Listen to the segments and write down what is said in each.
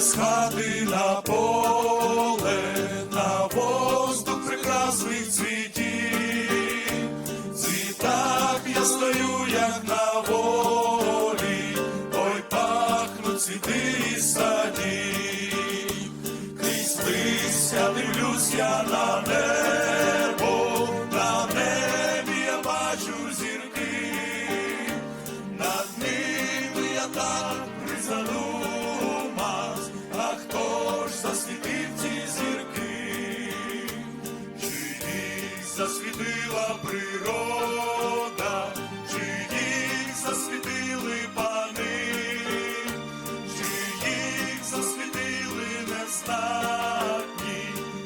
з хати на поле, на воздух прекрасних цвітів, цвітах я стою, як на волі, ой пахнуть цвіти і саді, крізь листя дивлюсь я на небо. Засвітив ці зірки? Чи їх засвітила природа, чи їх засвітили пани, чи їх засвітили незнатні,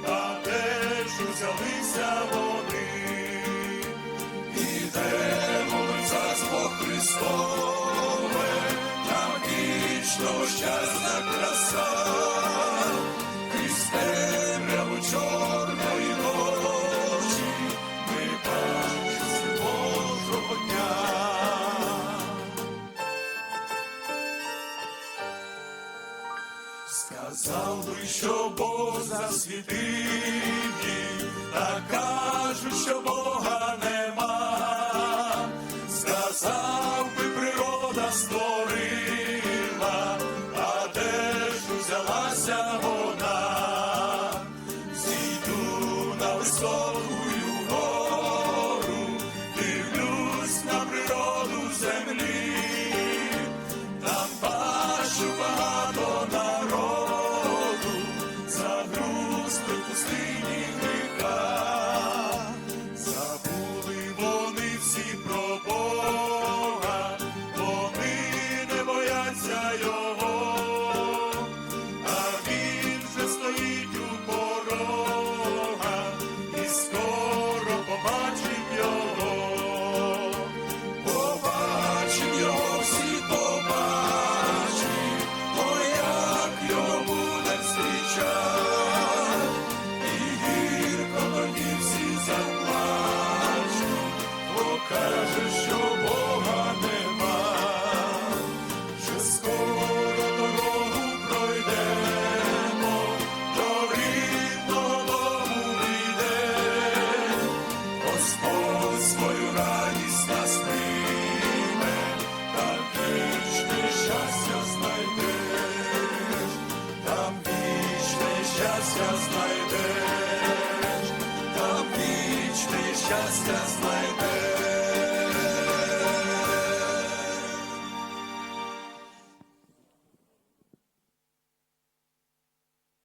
а де ж узялися вони? Ідемо в царство Христове, там вічно щасна Сказав би, що Бог засвітив їх, та кажуть, що Бога нема. Сказав би, природа створила, а де ж узялася вона? Зійду на високую свою радість нас прийме, там вічне щастя знайдеш, там вічне щастя знайдеш, там вічне щастя знайдеш.